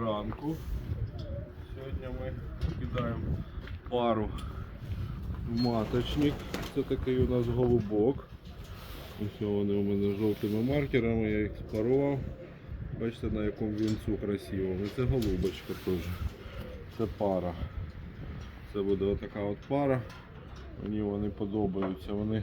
Ранку. Сьогодні ми кидаємо пару в маточник. Це такий у нас голубок. Ось вони у мене жовтими маркерами, я їх спарував. Бачите на якому вінцю красивому. Це голубочка теж. Це пара. Це буде отака от пара. Мені вони подобаються. Вони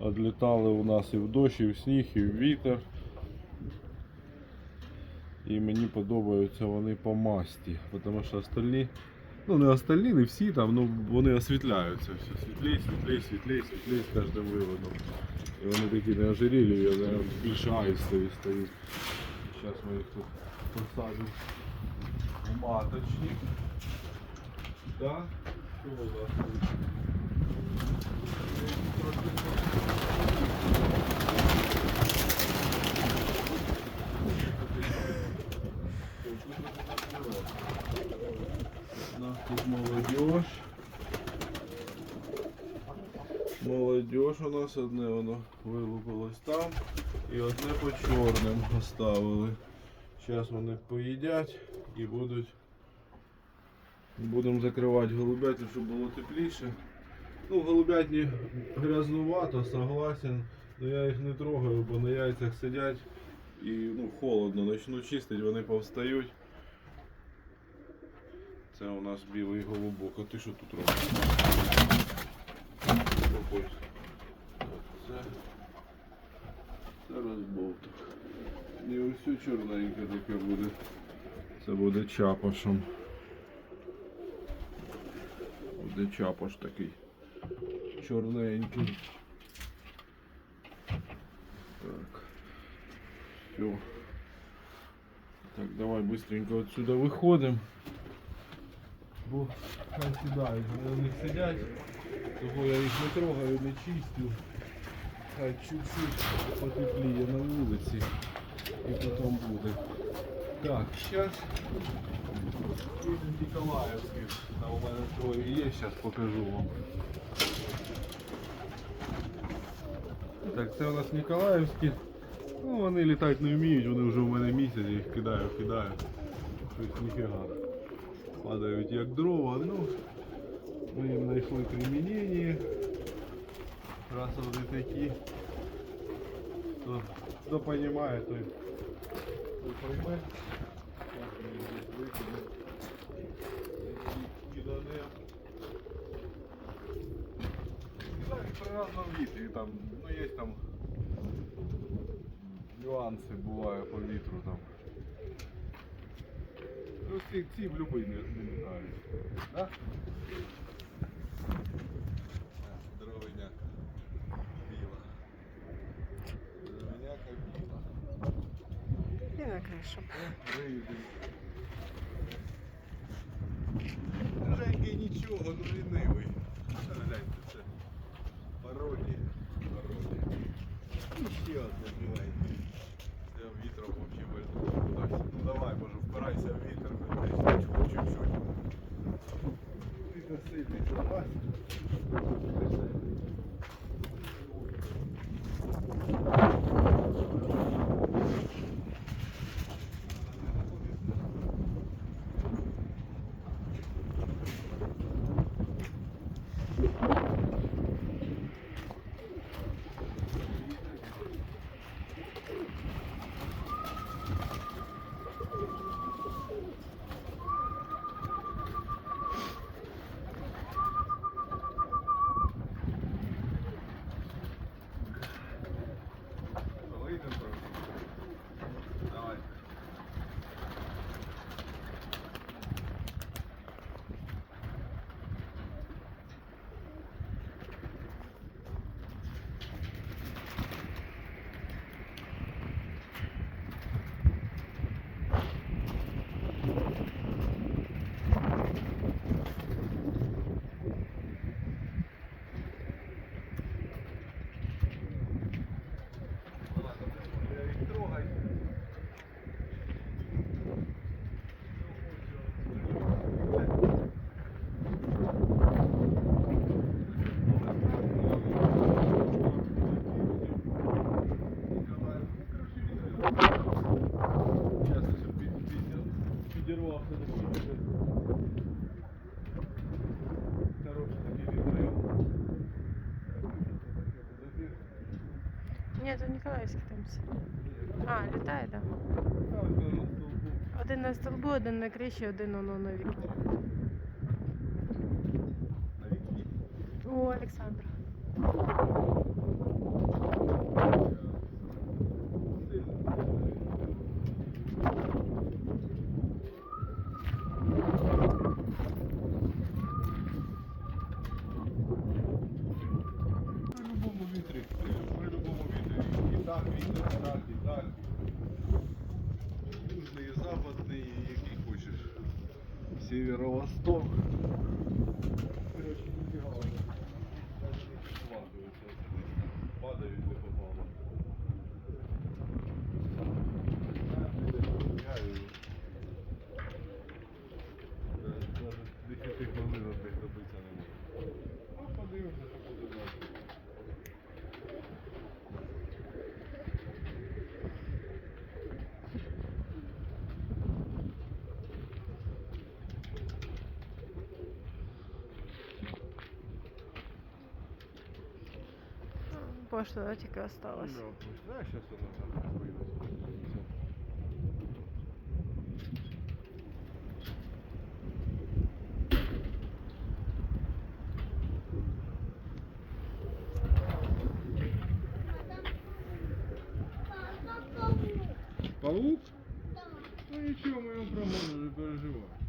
відлітали у нас і в дощ, і в сніг, і в вітер. І мені подобаються вони по масті, тому що остальні, ну не остальні, не всі там, ну вони освітляються. Все світлей, світлей, світлей, світлей з кожним виводом. І вони такі не ожирілі, я наверное, більше аїстові стоїть. Зараз ми їх тут посадимо в маточник. Да? Що у вас тут? У нас тут молодежь. Молодежь у нас одне воно вилупилось там і одне по чорним оставили. Зараз вони поїдять і будуть. Будемо закривати голубятню, щоб було тепліше. Ну, голубятні грязнувато, согласен. Но я їх не трогаю, бо на яйцях сидять і ну, холодно. Начну чистити, вони повстають. Це у нас білий голубок. А ти що тут робиш? Це, це розбовток. І ось чорненьке таке буде. Це буде чапашем. Буде чапаш такий. Чорненький. Так. Все. Так, давай быстренько отсюда виходимо. Бо хай сідають, вони у них сидять, того я їх не трогаю, не чистю. Хай чуть-чуть потепліє на вулиці і потім буде. Так, зараз Ніколаївський. Там у мене троє є, зараз покажу вам. Так, це у нас Ніколаївські. Ну, вони літати не вміють, вони вже в мене місяць, я їх кидаю, кидаю. Щось ніфіга. Падають як дрова, ну ми їм знайшли примінення. Раз вони такі. То, хто розуміє, той, той пойме. Так, ми їх десь викинемо. І киданемо. Кидають при разному вітрі, там, ну є там нюанси буває по вітру там. Ну, ці, ці в любий не, не літають. Да? Здоровиняка. Біла. Здоровиняка біла. І на кришу. Вийдемо. Ні, то Ніколаївський там. все. А, літає, так. Один на столбу, один на криші, один. На вікні. О, Олександр. При любому вітрі, при любому вітрі. І так вітер, і так, і так. Южний, і западний, і який хочеш. Северо-восток. Короче, не підхватуються. Падають не Пошта да, тільки осталась. Да, сейчас она там появится. Паук? Ну ничего, мы его промазали, переживай.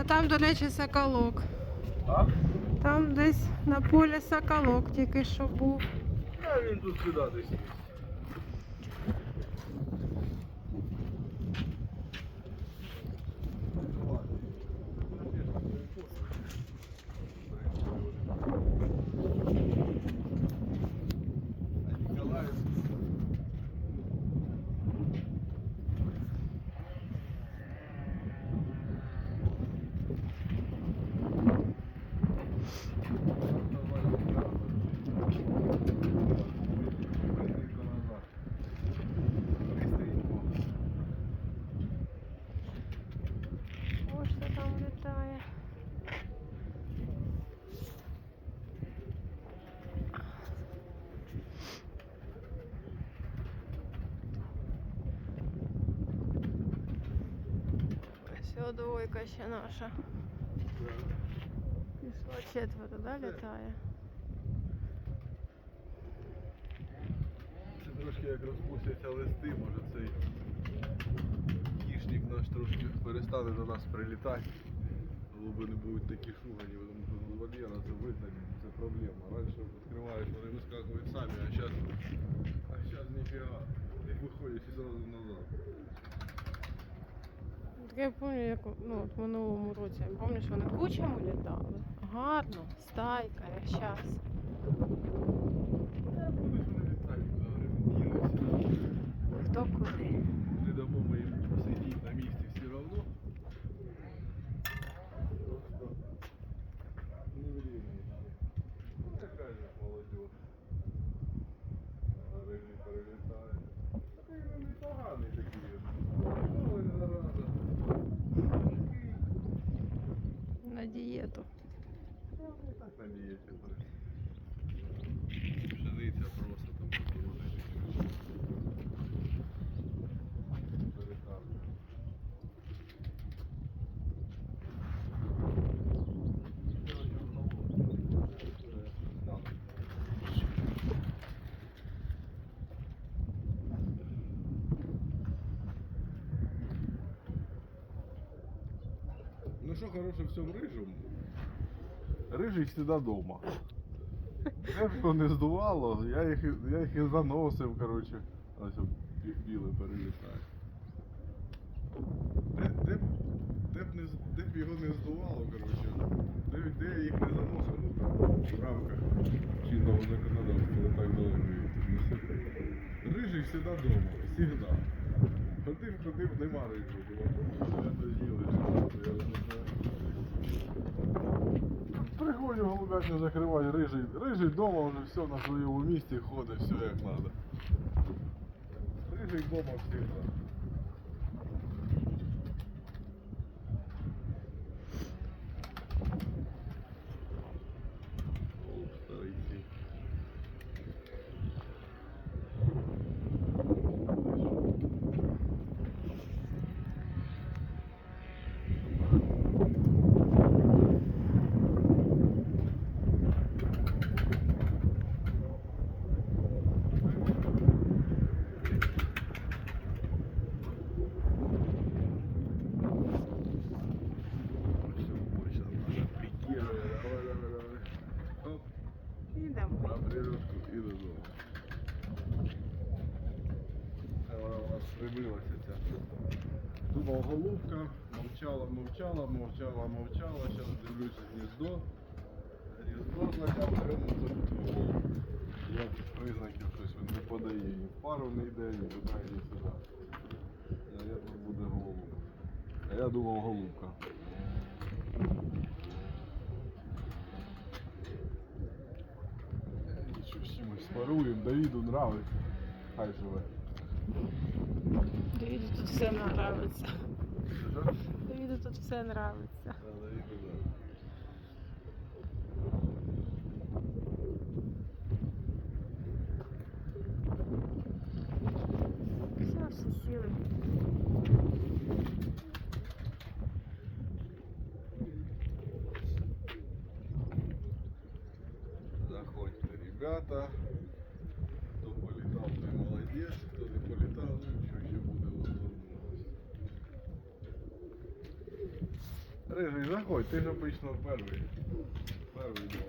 А там, до речі, соколок. А? Там десь на полі соколок тільки що був. А він тут сюди десь. є. А Николаев Пошта там літає. Все, двойка ще наша. Пішла четверо, да, літає? Це трошки як розпустяться листи, може цей кішник наш трошки перестане до нас прилітати. Голуби не будуть такі шугані, тому що вольєра це вигнані, це проблема. Раніше відкриваєш, вони вискакують самі, а зараз а зараз ніфіга. Виходять і одразу назад. Так я пам'ятаю, як ну, от в минулому році. Пам'ятаєш, вони кучами літали. Гарно, стайка, як ділися. Хто куди? Не дамо моїм їм сидіти на місці все одно. Просто не время Ну така же молодь. Рижі перелітає. Такий він непоганий такий. Ой, зараза. Такий. На дієту. Ну, не так на дієті перейшов. Пшениця просто там покрутить. Перекармлює. Хороше в цьому рижому. Рижий завжди вдома. Де б його не здувало, я їх, я їх і заносив, коротше. Ось біле перелітає. Де, де, де, б не, де б його не здувало, коротше, де, де їх не заносив, ну там, в рамках чинного законодавства, так далеко. Рижий завжди вдома, завжди. Ходив, ходив, нема рижого. Я доїли, я не знаю. Приходжу голубятню закривати, рижий, рижий вдома вже все на своєму місці ходить, все як треба. Рижий вдома завжди. Голуб старий. Оп, Ідемо. на природку і додому. Це Вона у нас прибилася ця. Думав голубка, мовчала, мовчала, мовчала, мовчала. Зараз дивлюся гніздо. Гніздо злякав, прямо забудову. Я признаків щось він не подає, ні пару не йде, ні туди, ні сюди. Наверно, буде голубка. А я думав голубка. Нічого всі ми спаруємо, Давіду нравиться. Хай живе. Давіду тут все нравиться. Що? Давіду тут все нравиться. Да, Давіду нравиться. Все, всі сіли. Заходьте, ребята. Заходь, ти ж обично перший. Перший.